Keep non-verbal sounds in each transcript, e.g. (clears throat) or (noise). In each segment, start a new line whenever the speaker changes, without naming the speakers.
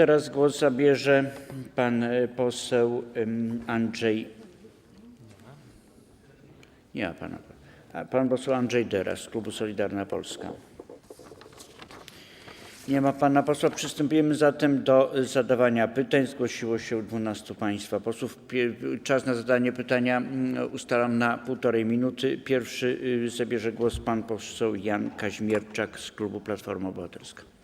teraz głos zabierze pan e, poseł Andrzej. Nie ma pana. Pan poseł Andrzej Deras z klubu Solidarna Polska. Nie ma pana posła. Przystępujemy zatem do y, zadawania pytań. Zgłosiło się 12 państwa posłów. Czas na zadanie pytania ustalam na półtorej minuty. Pierwszy y, zabierze głos pan poseł Jan Kaźmierczak z klubu Platforma Obywatelska.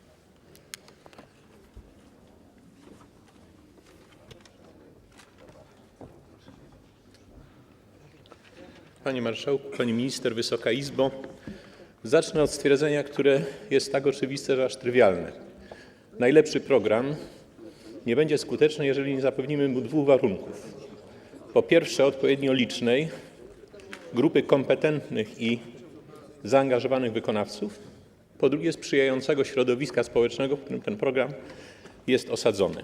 Panie Marszałku, Pani Minister, Wysoka Izbo. Zacznę od stwierdzenia, które jest tak oczywiste, że aż trywialne. Najlepszy program nie będzie skuteczny, jeżeli nie zapewnimy mu dwóch warunków. Po pierwsze, odpowiednio licznej grupy kompetentnych i zaangażowanych wykonawców. Po drugie, sprzyjającego środowiska społecznego, w którym ten program jest osadzony.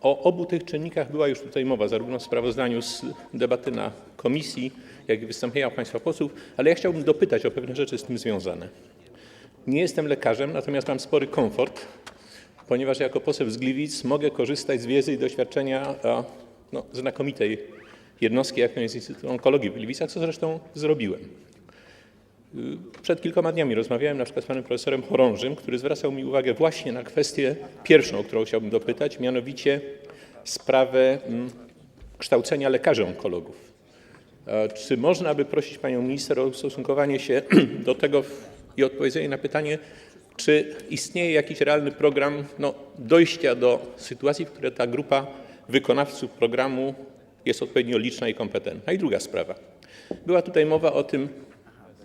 O obu tych czynnikach była już tutaj mowa, zarówno w sprawozdaniu z debaty na komisji, jak i wystąpienia państwa posłów, ale ja chciałbym dopytać o pewne rzeczy z tym związane. Nie jestem lekarzem, natomiast mam spory komfort, ponieważ jako poseł z Gliwic mogę korzystać z wiedzy i doświadczenia no, znakomitej jednostki, jaką jest Instytut Onkologii w Gliwicach, co zresztą zrobiłem. Przed kilkoma dniami rozmawiałem na przykład z panem profesorem Chorążym, który zwracał mi uwagę właśnie na kwestię pierwszą, o którą chciałbym dopytać, mianowicie sprawę mm, kształcenia lekarzy onkologów. E, Czy można by prosić panią minister o ustosunkowanie się (clears throat) do tego i odpowiedzenie na pytanie, czy istnieje jakiś realny program no, dojścia do sytuacji, w której ta grupa wykonawców programu jest odpowiednio liczna i kompetentna? I druga sprawa. Była tutaj mowa o tym,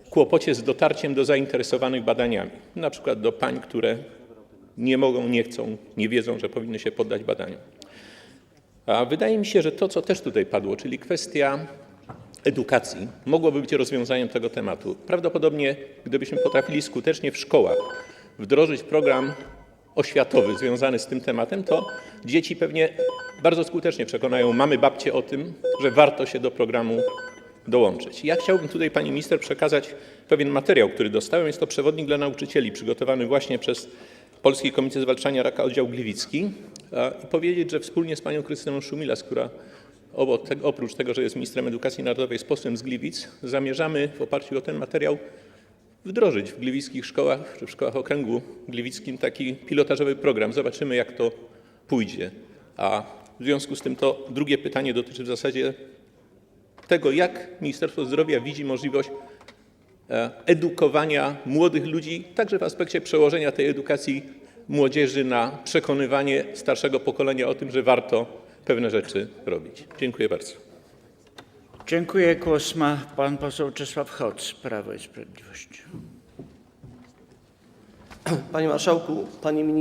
kłopocie z dotarciem do zainteresowanych badaniami, na przykład do pań, które nie mogą, nie chcą, nie wiedzą, że powinny się poddać badaniom. A wydaje mi się, że to, co też tutaj padło, czyli kwestia edukacji, mogłoby być rozwiązaniem tego tematu. Prawdopodobnie, gdybyśmy potrafili skutecznie w szkołach wdrożyć program oświatowy związany z tym tematem, to dzieci pewnie bardzo skutecznie przekonają mamy, babcie o tym, że warto się do programu dołączyć. Ja chciałbym tutaj pani minister przekazać pewien materiał, który dostałem. Jest to przewodnik dla nauczycieli przygotowany właśnie przez Polski Komitet Zwalczania Raka Oddział Gliwicki i powiedzieć, że wspólnie z panią Krystyną Szumilas, która oprócz tego, że jest ministrem edukacji narodowej, jest posłem z Gliwic, zamierzamy w oparciu o ten materiał wdrożyć w gliwickich szkołach czy w szkołach okręgu gliwickim taki pilotażowy program. Zobaczymy, jak to pójdzie. A w związku z tym to drugie pytanie dotyczy w zasadzie tego, jak Ministerstwo Zdrowia widzi możliwość e, edukowania młodych ludzi, także w aspekcie przełożenia tej edukacji młodzieży na przekonywanie starszego pokolenia o tym, że warto pewne rzeczy robić. Dziękuję bardzo.
Dziękuję. Głos ma pan poseł Czesław Hoc, Prawo i Sprawiedliwość.
Panie Marszałku, Panie Ministrze.